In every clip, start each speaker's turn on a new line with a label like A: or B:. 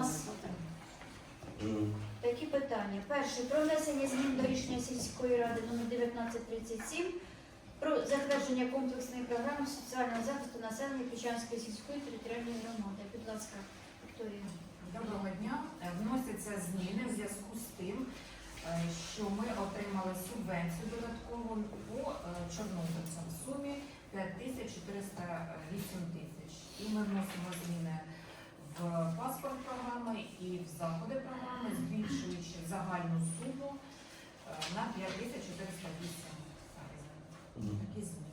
A: нас такі питання. Перше, про внесення змін до рішення сільської ради номер 1937 про затвердження комплексної програми соціального захисту населення Пічанської сільської територіальної громади. Будь ласка, Вікторія.
B: Доброго дня. Е, Вносяться зміни в зв'язку з тим, е, що ми отримали субвенцію додаткову по е, чорнобильцям в сумі 5408 тисяч. І ми вносимо зміни в паспорт програми і в заходи програми, збільшуючи загальну суму е, на 5408 Такі зміни.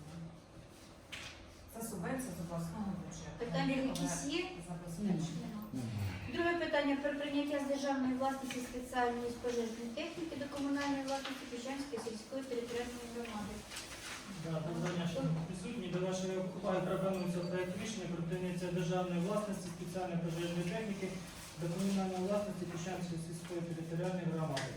B: Це субвенція з обласного бюджету.
A: Питання якісь є?
B: Забезпечення.
A: Друге питання про прийняття з державної власності спеціальної з пожежної техніки до комунальної власності Пічанської сільської територіальної громади.
C: Доброго присутні. До вашої уваги пропонується проект рішення про прийняття державної власності спеціальної пожежної техніки до комунальної власності Піщанської сільської територіальної громади.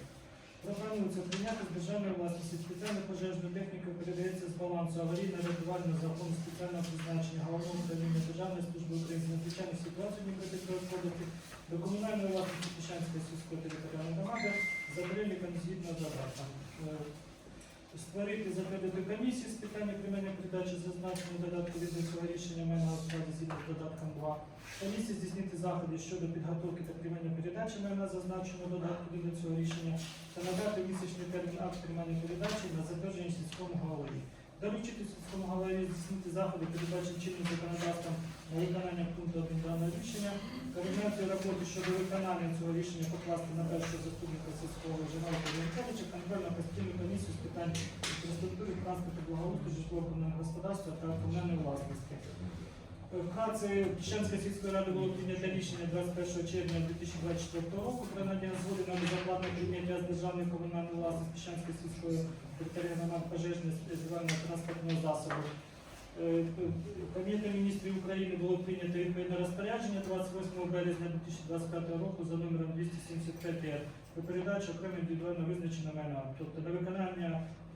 C: Пропонується прийняти державної власності спеціальну пожежну техніку, передається з балансу аварійно-рятувального закону спеціального призначення головного управління Державної служби України з надзвичайних ситуацій Дніпропетровської області до комунальної власності Піщанської сільської територіальної громади за переліком згідно з адресом. Е, Створити затвердити комісію з питання приймання передачі зазначеного додатку від цього рішення майна у складі згідно з додатком 2. Комісії здійснити заходи щодо підготовки та приймання передачі майна зазначеного додатку до цього рішення та надати місячний термін акт приймання передачі на затвердження сільському голові. Доручити сільському голові здійснити заходи передачі чинним законодавством на виконання пункту 1 даного рішення, координацію роботи щодо виконання цього рішення покласти на першого заступника сільського Жиналка Януковича, контрольно постійну комісію з питань інфраструктури, транспорту, благоустрою, житлово-комунального господарства та комунальної власності. Вкратце Піщанської сільської ради було прийнято рішення 21 червня 2024 року про надання згоди на безоплатне прийняття з державної комунальної власності Піщанської сільської територіальної пожежної спеціального транспортного засобу. Е, Кабінетом міністрів України було прийнято відповідне розпорядження 28 березня 2025 року за номером 275 р про передачу окремо індивідуально визначеного майна. Тобто на виконання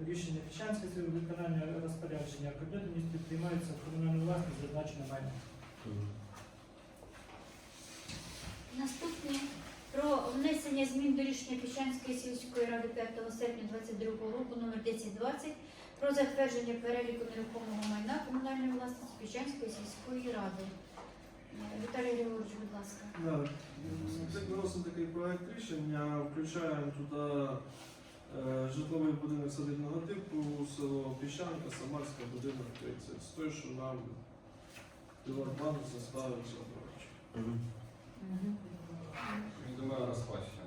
C: рішення Піщанської сили, виконання розпорядження Кабінету міністрів приймається в комунальну власність зазначене майна.
A: Наступне про внесення змін до рішення Піщанської сільської ради 5 серпня 2022 року номер 1020 про затвердження переліку нерухомого майна комунальної власності Піщанської сільської ради. Е, Віталій Григорович, будь ласка.
D: Як виносимо такий проект рішення, включаємо туди е, житловий будинок садибного типу, село Піщанка, Самарська, будинок 30. З той, що нам Приватбанк заставив забрати.
E: Думаю, розплачено.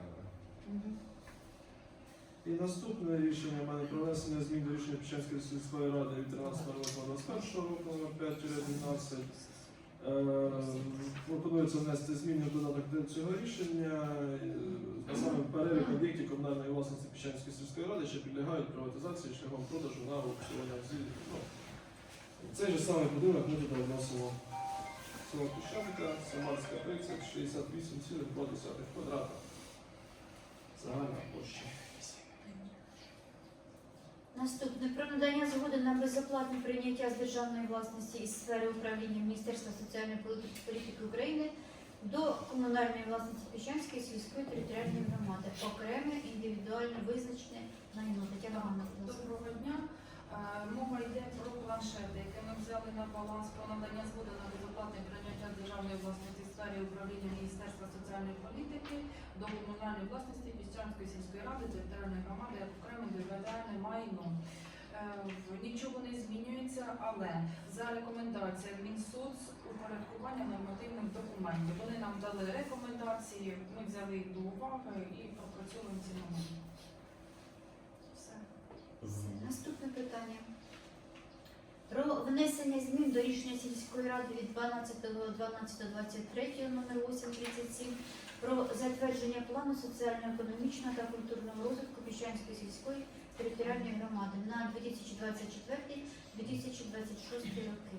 D: І наступне рішення в мене про внесення змін до рішення Піщанської сільської ради від 13.01 року номер 5-12. Е, Пропонується внести зміни в додаток до цього рішення, е, саме перелік об'єктів комунальної власності Піщанської сільської ради, що підлягають приватизації шляхом продажу на аукціонах зі ну, Цей же самий будинок ми туди вносимо село Піщанка, Самарська 30, 68,2 квадрата. Загальна площа.
A: Наступне про надання згоди на безоплатне прийняття з державної власності із сфери управління Міністерства соціальної політики України до комунальної власності Піщанської сільської територіальної громади, окреме індивідуально визначене майно. Тетяна Ганна.
B: Доброго дня. Е, Мова йде про планшети, які ми взяли на баланс про надання згоди на безоплатне прийняття з державної власності сфері управління Міністерства соціальної політики до комунальної власності Піщанської сільської ради територіальної громади як окреме індивідуальне майно. Е, Нічого не змінюється, але за рекомендаціями Мінсоц упорядкування нормативних документів. Вони нам дали рекомендації, ми взяли їх до уваги і пропрацьовуємо ці моменти. Все.
A: Наступне питання. Про внесення змін до рішення сільської ради від 12.12.23 номер 837 про затвердження плану соціально-економічного та культурного розвитку Піщанської сільської територіальної громади на 2024-2026 роки.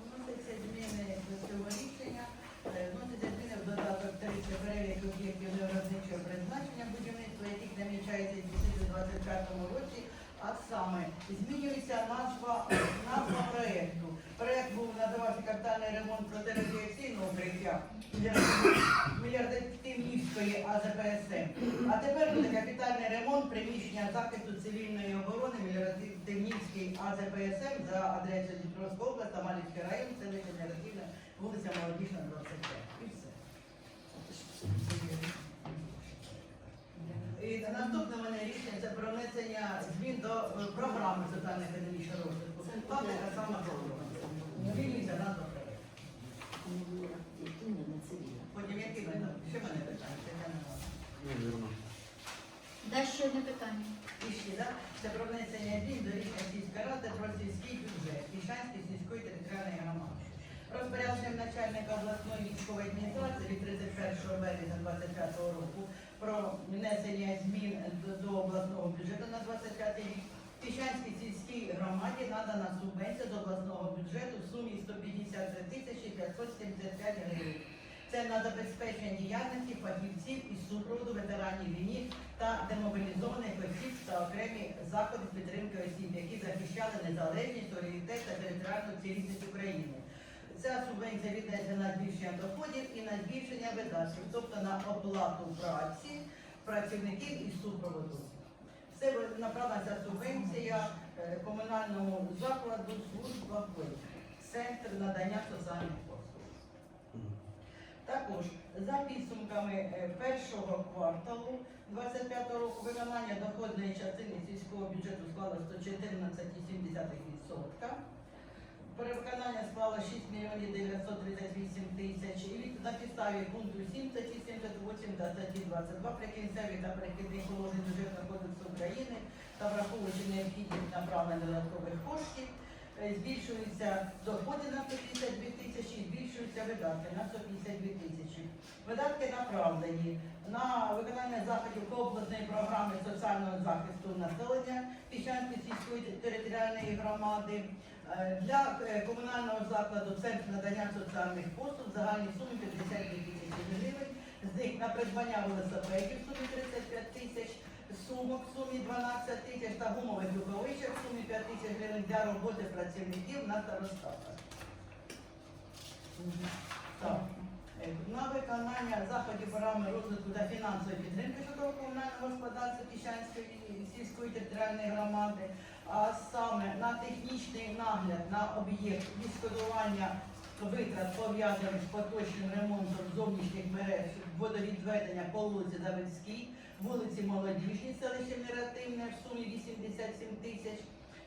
F: Вносяться зміни до цього рішення. Е, Вносяться зміни в додаток 3 перелік об'єктів виробничого призначення будівництва, яких намічається у 2025 році. А саме змінюється назва, назва проєкту. Проєкт був надавався капітальний ремонт протирадіаційного укриття Мільярдативнівської АЗПСМ. А тепер буде капітальний ремонт приміщення захисту цивільної оборони Мільярдативнівський АЗПСМ за адресою Дніпровська область, Тамалівський район, селище Мільярдативна, вулиця Молодіжна, 25. І все. І наступне мене рішення це про внесення змін до е, програми соціально-економічного розвитку. Така сама програма. Звільнюється назва проекту. Потім які питання? Що мене питання?
A: Далі ще одне питання.
F: Ще, да? Це про внесення змін до рішення сільської ради про сільський бюджет Пішанської сільської територіальної громади. Розпорядженням начальника обласної військової адміністрації від 31 березня 2025 року про внесення змін до, обласного бюджету на 25 рік Піщанській сільській громаді надана субвенція з обласного бюджету в сумі 153 тисячі 575 гривень. Це на забезпечення діяльності фахівців із супроводу ветеранів війни та демобілізованих осіб та окремі заходи підтримки осіб, які захищали незалежність, суверенітет та територіальну цілісність України. Ця субвенція віддається на збільшення доходів і на збільшення видатків, тобто на оплату праці працівників із супроводу. Це направлена субвенція е, комунальному закладу служба центр надання соціальних послуг. Також за підсумками е, першого кварталу 25 року виконання доходної частини сільського бюджету склало 114,7%. Перевиконання склало 6 мільйонів 938 тисяч. І на підставі пункту 7 статті 78 та статті 22 прикінцеві та перехідних положень бюджетного кодексу України та враховуючи необхідність направлення додаткових коштів, е, збільшуються доходи на 152 тисячі, збільшуються видатки на 152 тисячі. Видатки направлені на виконання заходів обласної програми соціального захисту населення Піщанської сільської територіальної громади для е, комунального закладу Центр надання соціальних послуг в загальній сумі 52 тисячі гривень. З них на придбання велосипедів в сумі 35 тисяч, сумок в сумі 12 тисяч та гумових рукавичок в сумі 5 тисяч гривень для роботи працівників на старостатах. Е, На виконання заходів програми розвитку та фінансової підтримки житлово-комунального господарства Піщанської сільської територіальної громади, а саме на технічний нагляд на об'єкт відшкодування витрат пов'язаних з поточним ремонтом зовнішніх мереж водовідведення по вулиці Заводській, вулиці Молодіжній, селище Неративне в сумі 87 тисяч,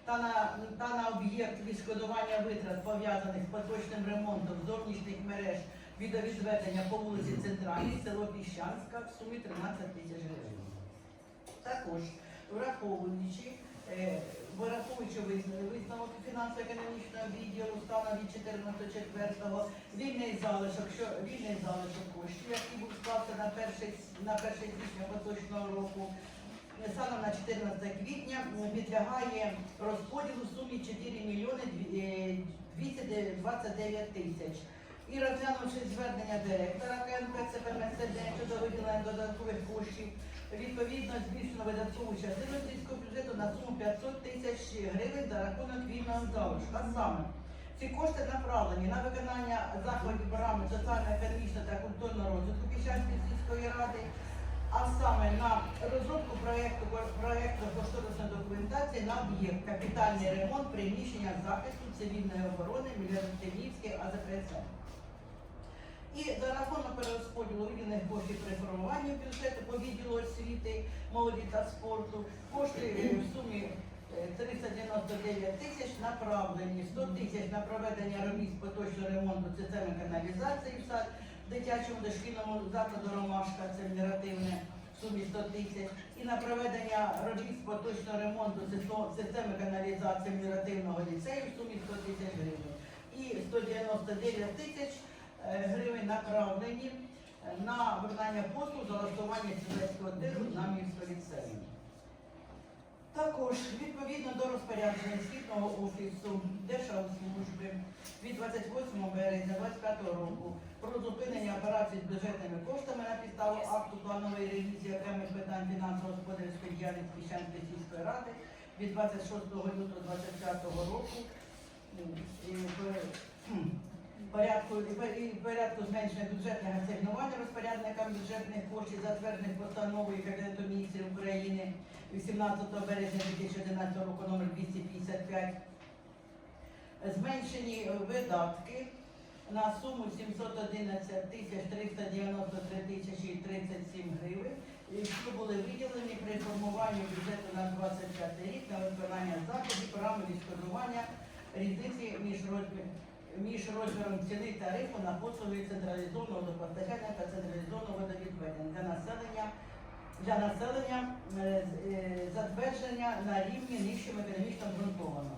F: та на, та на об'єкт відшкодування витрат пов'язаних з поточним ремонтом зовнішніх мереж відведення по вулиці Центральній, село Піщанська в сумі 13 тисяч гривень. Також враховуючи, е, враховуючи висновок фінансово-економічного відділу станом від 14.04, вільний залишок, що вільний залишок коштів, який був склався на 1, на 1 січня поточного року, е, станом на 14 квітня підлягає розподілу в сумі 4 мільйони е, 229 тисяч. І розглянувши звернення директора КНП ЦПМСД щодо виділення додаткових коштів, відповідно збільшено видаткову частину сільського бюджету на суму 500 тисяч гривень за рахунок вільного залишку. А саме, ці кошти направлені на виконання заходів програми соціально-економічного та культурного розвитку Піщанської сільської ради, а саме на розробку проєкту проєкту кошторисної документації на об'єкт капітальний ремонт приміщення захисту цивільної оборони Мільярдів АЗПСМ. І за рахунок перерозподілу виділених коштів при формуванні бюджету по відділу освіти, молоді та спорту, кошти е, в сумі е, 399 тисяч направлені, 100 тисяч на проведення робіт поточного ремонту системи каналізації в сад дитячому дошкільному закладу Ромашка, це міративне в сумі 100 тисяч, і на проведення робіт з поточного ремонту системи каналізації міративного ліцею в сумі 100 тисяч гривень. І 199 тисяч е, гривень направлені е, на виконання послуг за влаштування сільського тиру на міського ліцею. Також відповідно до розпорядження Східного офісу Державслужби від 28 березня 2025 року про зупинення операцій з бюджетними коштами на підставу акту планової ревізії окремих питань фінансово-господарської діяльності Піщанської сільської ради від 26 лютого 2025 року. Порядку і порядку зменшення бюджетних асигнувань розпорядникам бюджетних коштів, затверджених постановою Кабінету міністрів України 18 березня 2011 року номер 255. Зменшені видатки на суму 711 тисяч 393 тисячі 37 гривень, які були виділені при формуванні бюджету на 25 рік на виконання заходів програми відшкодування різниці між розміром між розміром ціни тарифу на послуги централізованого водопостачання та централізованого водовідведення для населення для населення е, е, затвердження на рівні нижчим економічно обґрунтованого.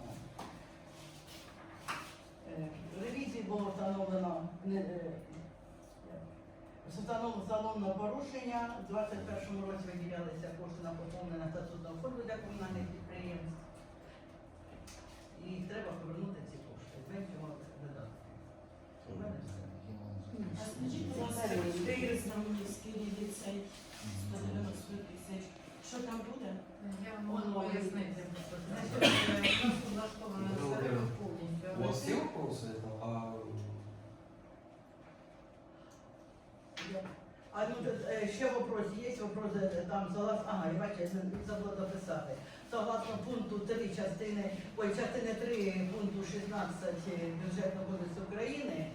F: Е, Ревізії було встановлено встановлено порушення. У 2021 році виділялися кошти на поповнення статутного фонду для комунальних підприємств. І треба повернути ці кошти. Зменшувати видатки. У мене все.
G: А скажіть, будь ласка, чотири ліцей, 190 тисяч. Що там буде?
B: Е?
E: А
F: тут, е, ще вопрос, є вопрос е, там согласно, ага, я бачу, я не забула дописати. Согласно пункту 3 частини, ой, частини 3 пункту 16 бюджетного кодексу України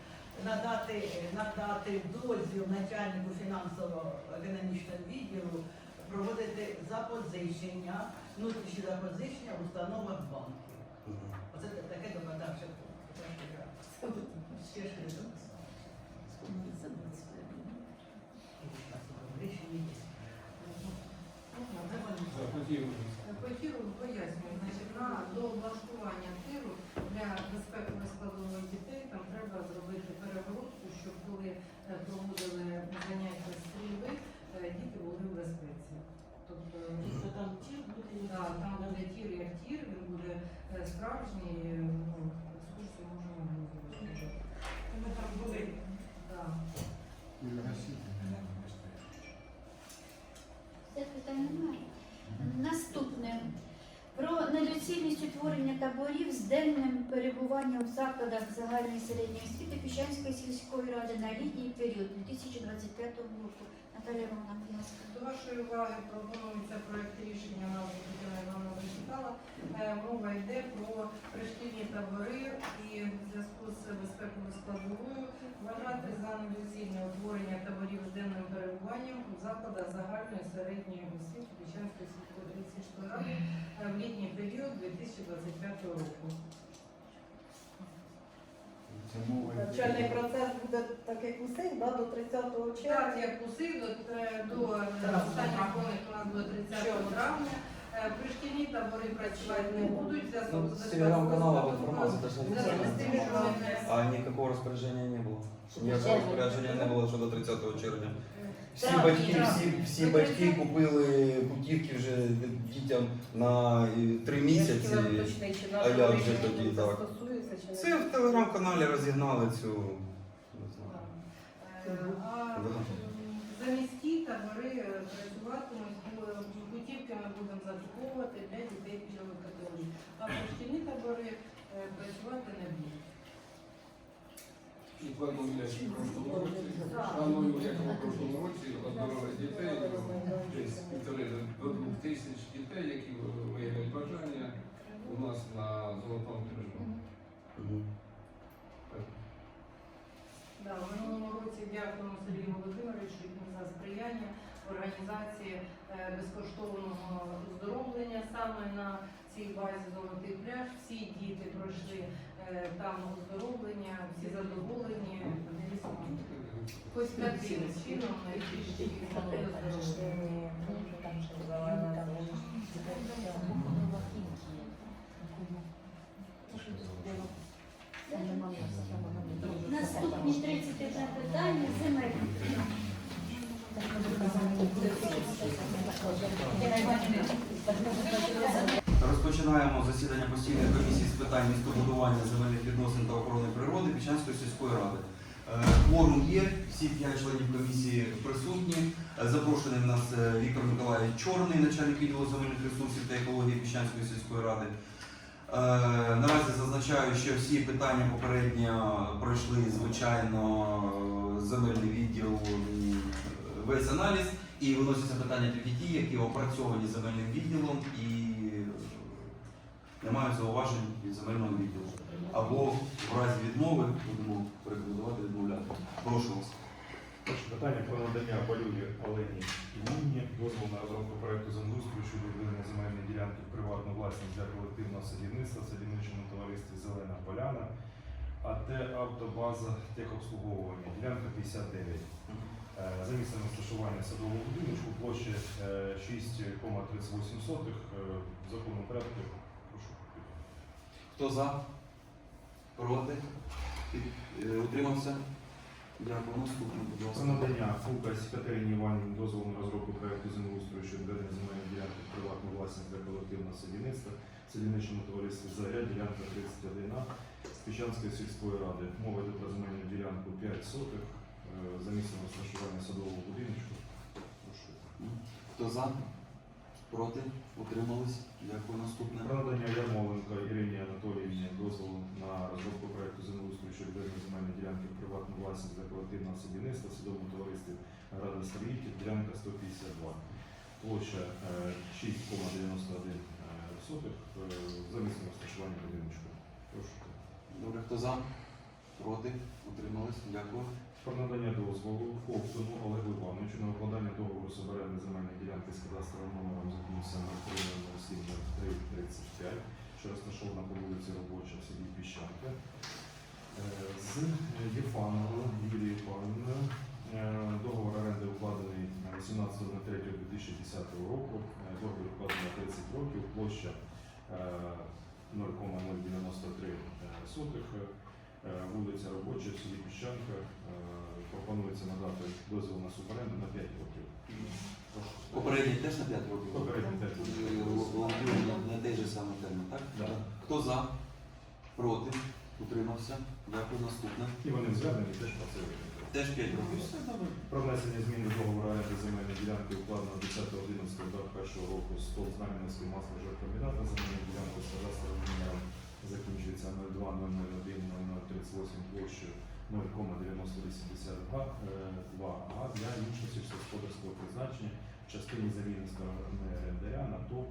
F: надати, надати дозвіл начальнику фінансово-економічного відділу проводити запозичення, внутрішні запозичення в установах банків. Оце та- таке докладавче. Ще ж не. Рішення є.
B: Хотів пояснюю, значить, на до облаштування тиру для безпекової складової дітей там треба зробити перегородку, щоб коли е, проводили заняття стрільби, е, діти були в безпеці. Тобто
G: Що там ті буде?
B: да, там буде тір як тір, він буде е, справжній, е, ну, екскурсію можемо організувати.
G: Ми там були.
B: Да.
A: Це питань немає. Наступне. Про недоцільність утворення таборів з денним перебуванням в закладах загальної середньої освіти Піщанської сільської ради на літній період 2025 року. Наталія Романа, будь ласка.
B: До вашої уваги пропонується проект рішення на Івановна зачитала. Е, Мова йде про пришкільні табори і в зв'язку з безпековою складовою вважати за недоцільне утворення таборів з денним перебуванням у закладах загальної середньої освіти сільської сільської ради е, в літній період 2025 року.
H: Навчальний процес буде так, як усіх, да, до 30 червня.
B: Так, як усіх до, е, до е, останніх коник у нас до 30 травня. Е, Пришкільні табори працювати не будуть. в зв'язку
I: Ну,
B: з
I: с
B: безпековою
I: информация даже не
B: Зв'язку з тим, що вони
I: А никакого распоряжения не было. Ніякого розпорядження не було щодо 30 червня. Всі
A: Так,
I: батьки,
A: так.
I: всі, всі батьки купили путівки вже дітям на е, три місяці. А як же тоді так? Це в телеграм-каналі розігнали цю. не знаю.
B: Е, А
I: Да.
B: замість ті табори е, працюватимуть, бо путівки ми будемо закуповувати для дітей пільгових категорій. А пришкільні табори е, працювати не будуть.
E: і планує в прошлому році, планую, як у прошлому році, оздоровити дітей, десь півтори до двох тисяч дітей, які виявили бажання у нас на золотому крижу.
B: Да, в минулому році дякуємо Сергію Володимировичу за сприяння в організації е, безкоштовного оздоровлення саме на цій базі Золотий пляж. Всі діти пройшли е, там оздоровлення, всі задоволені. Хоч таким чином змогли оздоровлення.
A: Наступні 31 питання.
I: Розпочинаємо засідання постійної комісії з питань містобудування земельних відносин та охорони природи Пічанської сільської ради. Е, Кворум є, всі п'ять членів комісії присутні. Е, Запрошений в нас е, Віктор Миколаївич Чорний, начальник відділу земельних ресурсів та екології Піщанської сільської ради. Е, наразі зазначаю, що всі питання попередньо пройшли, звичайно, земельний відділ, весь аналіз, і виносяться питання тільки ті, які опрацьовані земельним відділом і не мають зауважень від земельного відділу. Або в разі відмови будемо рекомендувати відмовляти. Прошу вас.
J: Перше питання про надання Балюгі Олені Іванівні дозволу на розробку проекту землеустрою щодо відведення земельної ділянки в приватну власність для колективного садівництва в садівничому товаристві Зелена Поляна, АТ Автобаза техобслуговування, ділянка 59. Е, За місцем розташування садового будинку площа е, 6,38 сотих. Е, В законному порядку прошу.
I: Хто за? Проти? Е, Утримався? Дякую. Наступне, будь
J: Про
I: ласка.
J: надання Фукас Катерині Іванівні дозволу на розробку проекту землеустрою щодо ведення земельної ділянки в приватну власність для колективного садівництва в садівничому товаристві Заря, ділянка 31 А Піщанської сільської ради. Мова йде про земельну ділянку 5 сотих е, за місцем розташування садового будиночку. Прошу.
I: Хто за? Проти? Утримались? Дякую. Наступне.
J: Надання Ярмоленко Ірині Анатоліївні дозволу на розробку проекту землеустрою щодо ведення земельної ділянки в приватну власність для колективного садівництва в садовому товаристві Рада Старіїтів, ділянка 152. Площа е, 6,91 е, сотих е, за місцем розташування будиночку. Прошу.
I: Добре, хто за? Проти? Утримались? Дякую.
J: Про надання дозволу Фовтону Олегу Івановичу на укладання договору з оренди ділянки з кадастровим номером за кінцем 0335, що розташована по вулиці Робоча в селі Піщанка. Е, З Єфановою Юлією Павлівною. Е, Договор оренди укладений 18.03.2010 року. Е, Договір укладений на 30 років. Площа е, 0,093 сотих. Е, Вулиця Робоча в селі Піщанка. Е, Пропонується надати дозвіл на суперенду на 5 років.
I: Попередній теж на 5 років?
J: Попередній теж.
I: На, той же самий термін, так?
J: Да.
I: Хто за? Проти? Утримався? Дякую. Наступне.
J: І вони звернені теж це.
I: Теж 5 років. Все добре.
J: Про внесення змін до договору оренди земельної ділянки укладено 10.11.21 року з ТОВ Знам'янський масло-жиркомбінат на земельну ділянку з кадастровим номером закінчується 02 038 площею 0,9082 га для іншого сільськогосподарського призначення в частині заміни сторони на ТОВ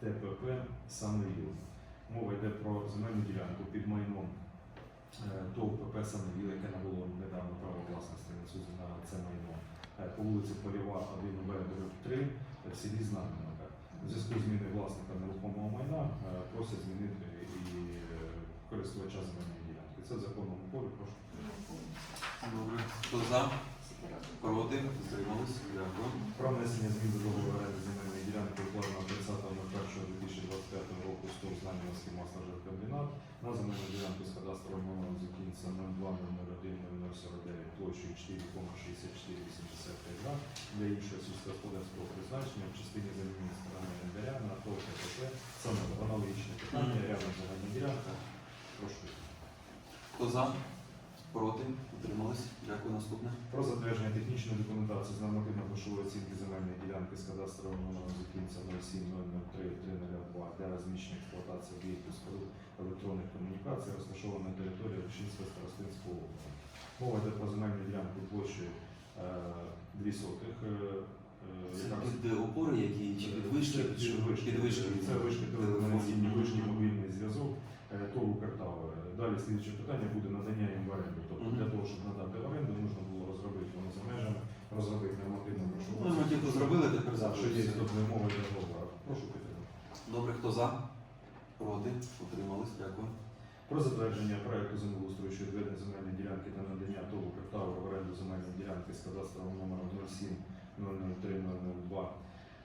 J: ТПП «Самоїл». Мова йде про земельну ділянку під майном е, ТОВ ПП «Самоїл», яке набуло недавно право власності на це майно е, по вулиці Полєва 1 Б 3 в селі Знам'янка. У зв'язку з зміною власника нерухомого майна е, просять змінити і е, користувача земельної ділянки. Це в законному полі. Прошу.
I: Добре. Хто за? Проти? Утримались? Дякую.
J: Про внесення змін до договору оренди земельної ділянки укладено 30.01.2025 року з ТОВ Знам'янський масло-жиркомбінат на земельну ділянку з кадастровим номером закінця 02.01.049 площею 4,6485 га для іншого сільськогосподарського призначення в частині заміни сторони орендаря на ТОВ КПП. Саме аналогічне питання, рядом загальна ділянка. Прошу.
I: Хто за? Проти? Утримались? Дякую. Наступне.
J: Про затвердження технічної документації з нормативно-грошової оцінки земельної ділянки з кадастровим номером закінця 07003 для розміщення експлуатації об'єктів споруд електронних комунікацій, розташованої на території Речинського старостинського округу. Мова йде про земельну ділянку площею е, 2 сотих. е,
I: Це
J: яка
I: під опори, які чи під вишки?
J: Це під вишки. Це вишки мобільний зв'язок, е, ТОВ Укртавер. Далі слідче питання буде надання їм в оренду. Тобто для того, щоб надати в оренду, потрібно було розробити воно за межами, розробити нормативну грошову.
I: Ну, ми тільки зробили, тепер
J: Так, що є
I: запишемо.
J: тут для договору. Прошу підтримати.
I: Добре, хто за? Проти? Утримались? Дякую.
J: Про затвердження проекту землеустрою щодо відведення земельної ділянки та надання ТОВ Укртавер в оренду земельної ділянки з кадастровим номером 07 003 002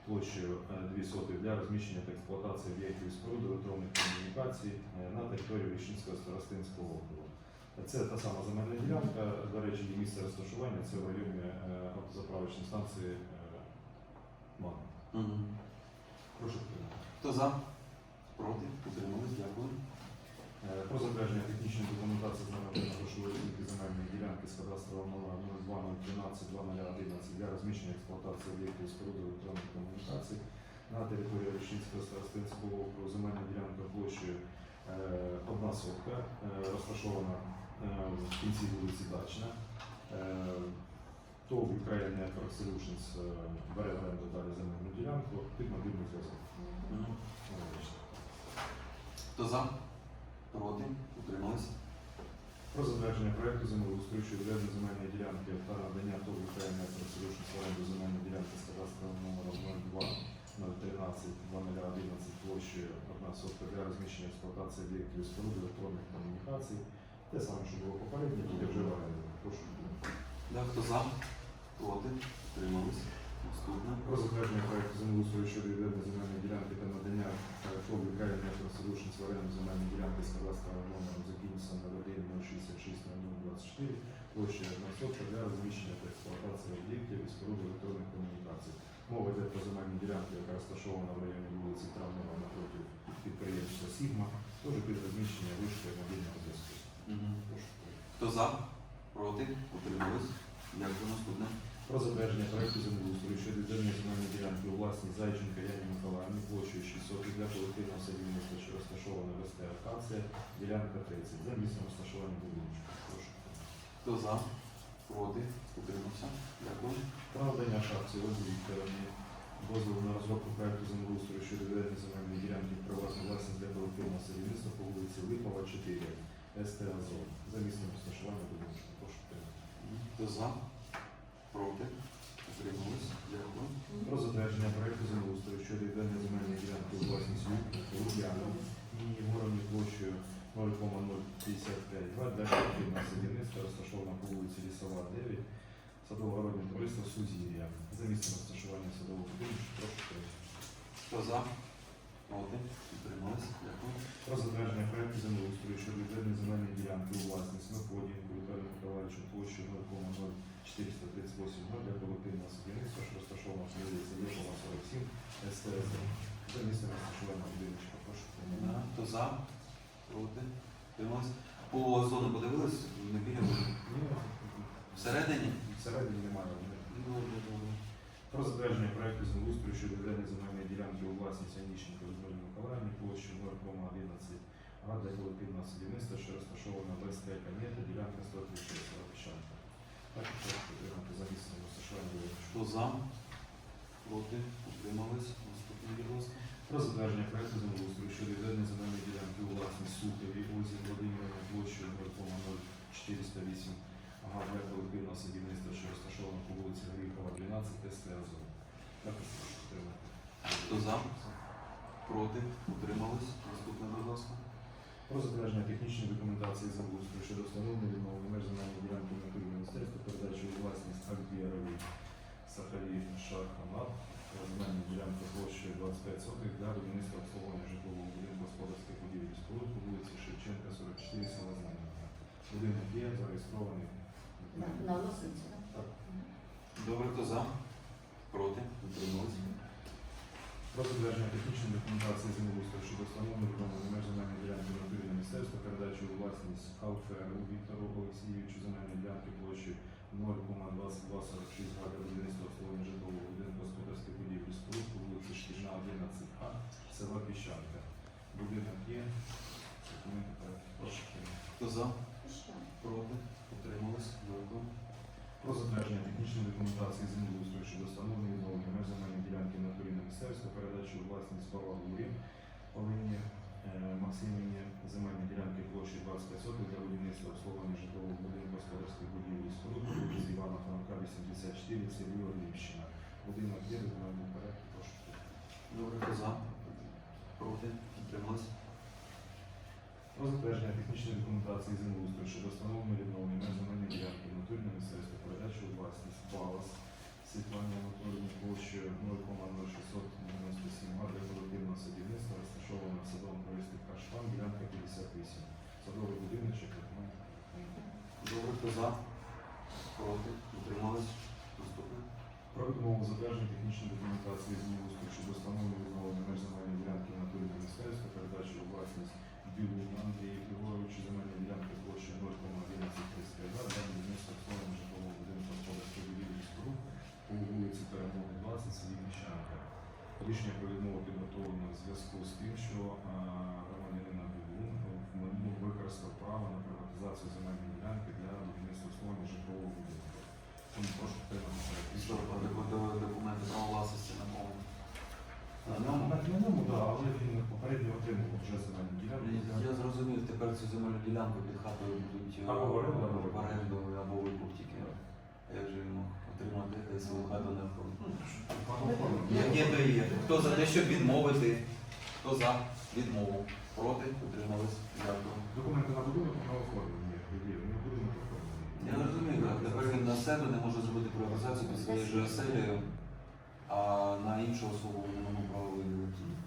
J: площею 2 соти для розміщення та експлуатації об'єктів споруд електронних комунікацій е, на території Віщинського старостинського округу. Це та сама земельна ділянка, до речі, її місце розташування це в районі е, автозаправочної станції е, МАН.
I: Мгм.
J: Прошу підтримати.
I: Хто за? Проти? Утримались? Дякую.
J: Е, Про затвердження технічної документації з нормативно грошової оцінки земельної ділянки з кадастровим номером 02 013 2011 для розміщення експлуатації об'єктів і споруд електронних комунікацій на території Рішинського старостинського округу земельна ділянка площею е, одна сотка, е, розташована в кінці вулиці Дачна. ТОВ Ukraine Network Solutions бере в оренду далі земельну ділянку під мобільний зв'язок.
I: Хто за? Проти? Утримались?
J: Про затвердження проекту землеустрою щодо відведення земельної ділянки та надання ТОВ Ukraine Network Solutions в оренду земельної ділянки з кадастровим номером 02 013 2011 площею 1 сотка для розміщення експлуатації об'єктів і споруд електронних комунікацій. Те саме, що було попередньо, буде вже в оренду. Прошу.
I: Да, хто за? Проти? Утримались?
J: Про затвердження проекту землеустрою щодо відведення земельної ділянки та надання ТОВ Ukraine Network Solutions в оренду земельної ділянки з кадастровим номером закінчиться на 1 066 0024 площею 1 сотка для розміщення та експлуатації об'єктів і споруд електронних комунікацій. Мова йде про земельну ділянку, яка розташована в районі вулиці Травнева напроти підприємства Сігма, теж під розміщення вишки мобільного зв'язку. Прошу.
I: Хто за? Проти? Утримались? Дякую. Наступне.
J: Про затвердження проекту землеустрою щодо відведення земельної ділянки у власність Зайченка Яні Миколаївні площею 600 для колективного садівництва, що розташована в СТ Акація, ділянка 30, за місцем розташування будиночку. Прошу.
I: Хто за? Проти? Утримався? Дякую.
J: Про надання шапці Ользі Вікторовні дозволу на розробку проекту землеустрою щодо відведення земельної ділянки в приватну власність для колективного садівництва по вулиці Липова, 4, СТ за місцем розташування будиночку. Прошу.
I: Хто за? Проти? Утримались? Дякую.
J: Про затвердження проекту землеустрою щодо відведення земельної ділянки у власність Лук'яну і Єгоровні площею 0,055 га для колективного садівництва, розташована по вулиці Лісова, 9, садово-городне товариство Сузір'я. За місцем розташування садового будинку прошу.
I: Хто за? Проти? Утримались? Дякую.
J: Про затвердження проекту землеустрою щодо відведення земельної ділянки у власність Мефодієнку Віталію Миколаївичу площею 0,0438 га для колективного садівництва, що розташована по вулиці Липова, 47, СТС. За місцем розташування будиночка. Прошу.
I: Да. Хто за? Проти? Утримались? По зону подивились? Не біля Всередині?
J: всередині немає. вони. Про затвердження проекту землеустрою щодо відведення земельної ділянки у власність Аніщенко Людмилі Миколаївні площею 0,11 га для колективного садівництва, що розташована в СТ Канєта, ділянка 136 Ровищанка. Також прошу підтримати за місцем розташування.
I: Хто за? Проти? Утримались? Наступне, будь ласка.
J: Про затвердження проекту землеустрою щодо відведення земельної ділянки у власність Сухові Ользі Володимирівни площею 0,0408 га для колективного садівництва, що розташована по вулиці Горіхова, 12 СТ Азов. Також прошу підтримати.
I: Хто за? Проти? Утримались? Наступне, будь ласка.
J: Про затвердження технічної документації землеустрою щодо встановлення відновлення меж земельної ділянки на території міністерства, передачі у власність Альбіарові Сахарі Шарханат, земельну ділянку площею 25 сотих для будівництва обслуговування житлового будинку господарських будівель споруд по вулиці Шевченка, 44, села Знам'янка. Будинок є зареєстрований.
A: На, на так?
J: Так.
I: Добре, хто за? Проти? Утримались?
J: Про затвердження технічної документації землеустрою щодо встановлення відновлення меж земельної ділянки на території міністерства, передачі у власність Алферу Віктору Олексійовичу земельної ділянки площею 0,2246 га для будівництва обслуговування житлового будинку господарських будівель споруд по вулиці Шкільна, 11А, села Піщанка. Будинок є. Документи проект. Прошу.
I: Хто за? Проти? Утримались? Дякую.
J: Про затвердження технічної документації землеустрою щодо встановлення відновлення меж земельної ділянки на території міністерства, передачі у власність Павлові Олені е, Максимівні земельні ділянки площі 25 сотих для будівництва обслуговування житлового будинку господарських будівель і споруд по вулиці Івана Франка, 84, в селі Орлівщина. Будинок є, документи порядку, прошу.
I: Добре, за? Проти? Утримались?
J: Про затвердження технічної документації землеустрою щодо встановлення відновлення земельної ділянки в натурі на місцевську передачу у власність Балас Світлані Анатолійовні площею 0,0697 га для колективного садівництва, розташована в садовому товаристві Каштан, ділянка 58. Садовий будиночок.
I: Добре, хто за? Проти? Утримались? Наступне.
J: Про відмову затвердження технічної документації землеустрою щодо встановлення відновлення меж земельної ділянки в натурі на місцевську передачу у власність Білу Андрію Григоровичу земельної ділянки площею 0,1135 га для будівництва обслуговування житлового будинку господарської будівлі споруд по вулиці Перемоги 20, селі Міщанка. Рішення про відмову в зв'язку з тим, що е, громадянина Бігун в минулому використав право на приватизацію земельної ділянки для будівництва обслуговування житлового будинку. Тому прошу підтримати
I: документи права власності на кому? На?
J: На на ньому, так, але він попередньо отримав вже земельну ділянку.
I: Я зрозумів, тепер цю земельну ділянку під хатою будуть е,
J: Або в оренду, або
I: в оренду, або викуп тільки. Як же він мог отримати та й свою хату не оформити? Як є, то є. Хто за те, щоб відмовити? Хто за відмову? Проти? Утримались? Дякую.
J: Документи на будинок на оформлення. Не будинок оформлений.
I: Я розумію, так. Тепер він на себе не може зробити приватизацію під своєю ж оселею, а на іншу особу він не має права.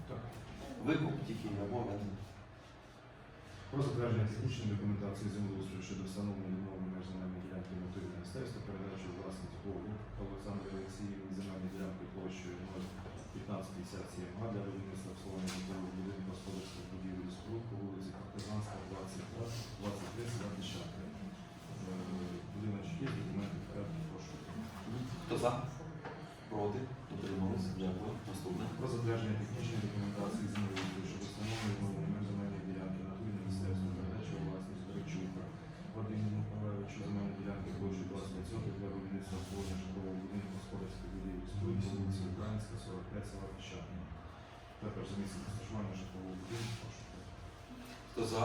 J: Так.
I: Викуп тільки або оренду.
J: Про затвердження технічної документації землеустрою щодо встановлення відновлення меж земельної ділянки в натурі міністерства, передачу у власність Богу Олександру Олексіївні земельної ділянки площею 01557 га для будівництва обслуговування житлового будинку господарських будівель споруд по вулиці Партизанська, 22, 23, села Піщанка. Будинок є, документи прошу.
I: Хто за? Проти? Утримались? Дякую. Наступне.
J: Про затвердження технічної документації землеустрою щодо встановлення земельної ділянки в натурі міністерства, передачу у власність Гречука. Вадиму Миколаївичу земельної ділянки площею 20 соток для будівництва обслуговування житлового будинку господарської будівлі споруд по вулиці Українська, 45, села Піщани. Також за місцем розташування житлового будинку. Прошу.
I: Хто за?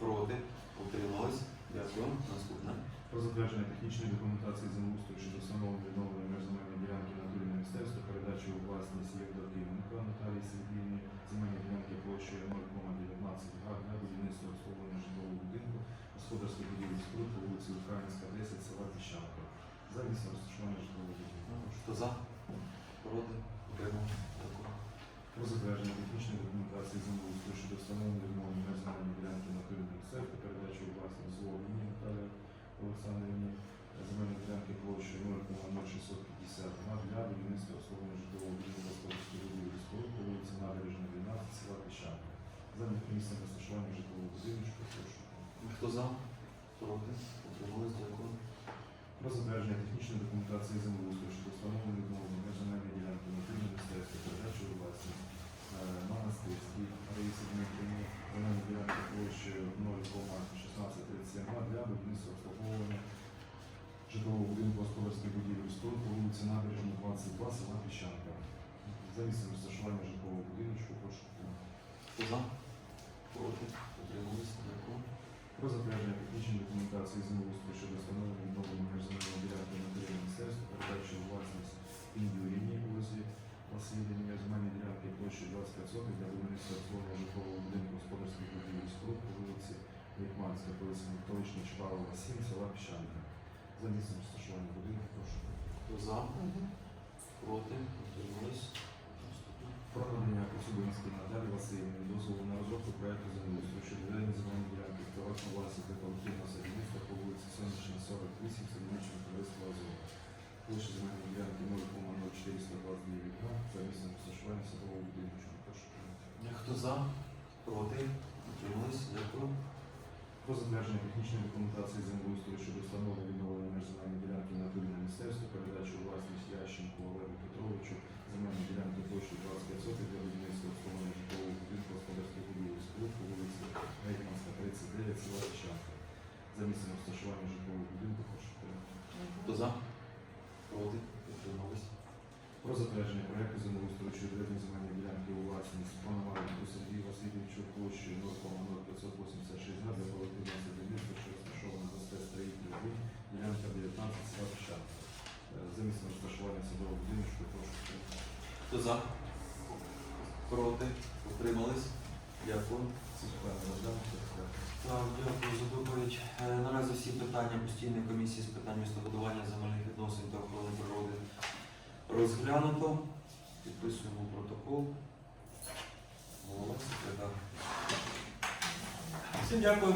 I: Проти? Утримались? Дякую. Наступне.
J: Про затвердження технічної документації землеустрою щодо встановлення відновлення меж міністерства, передачу у власність Євдокименко Наталії Сергіївні, земельні ділянки площею 0,19 га для будівництва обслуговування житлового будинку, господарської будівлі споруд по вулиці Українська, 10, села Піщанка. За місцем розташування житлового будинку.
I: Хто за? Проти? Утримались? Дякую.
J: Про затвердження технічної документації землеустрою щодо встановлення відновлення меж земельної ділянки в натурі міністерства, передачу у власність Зловіні Наталії Олександрівні, земельні ділянки площею 0,0650 га для будівництва обслуговування житлового будинку будівлі споруд по вулиці Набережна, 12, села Піщанка. За місцем розташування житлового будинку, прошу.
I: Хто за? Проти? Утримались? Дякую.
J: Про затвердження технічної документації землеустрою щодо встановлення відновлення земельної ділянки в натурі міністерства, передачу у власність е, монастирській Раїсі Дмитрівні, земельні ділянки площею 0,1637 га для будівництва обслуговування житлового будинку господарської будівлі споруд по вулиці Набережна, 22, села Піщанка. За місцем розташування житлового будинку, прошу. підтримати.
I: Хто за? Проти? Утримались? Дякую.
J: Про затвердження технічної документації землеустрою щодо встановлення меж земельної ділянки на території міністерства, передачі у власність Індюріні вулиці Васильівні, земельні ділянки площі 25 соток для будівництва обслуговування житлового будинку господарських будівель і споруд по вулиці Літманська, вулиці Миколична, Чпарова, 7, села Піщанка. За місцем розташування будинку, прошу.
I: Хто за? Проти? Утримались?
J: Про надання Коцюбинській Наталі Васильівні дозволу на розробку проекту землеустрою щодо ведення земельної ділянки приватного власності та колективного садівництва по вулиці Сонячна, 48, садівничого товариства Азов. Площа земельної ділянки 0,0429 га за місцем розташування садового будинку. Прошу.
I: Хто за? Проти? Утримались? Дякую.
J: Про затвердження технічної документації землеустрою щодо встановлення відновлення меж земельної ділянки на турі міністерства, передачу у власність Ященку Олегу Петровичу, земельної ділянки площі 25 соток для будівництва обслуговування житлового будинку господарських будівель і вулиці Гетьманська, 39, села Піщанка. За місцем розташування житлового будинку прошу підтримати.
I: Хто за? Проти? Утримались?
J: Про затвердження проекту землеустрою щодо ведення земельної ділянки у власність Пономаренку Сергію Васильовичу площею 0,0586 га для колективного садівництва, що розташовано за строїтель 1, ділянка 19 села Піщанка. Е, За місцем розташування садового будинку прошу.
I: Хто за? Проти? Утримались? Дякую. Так, дякую за доповідь. Е, Наразі всі питання постійної комісії з питань містобудування земельних відносин та охорони природи розглянуто. Підписуємо протокол. Голова секретар. Всім дякую.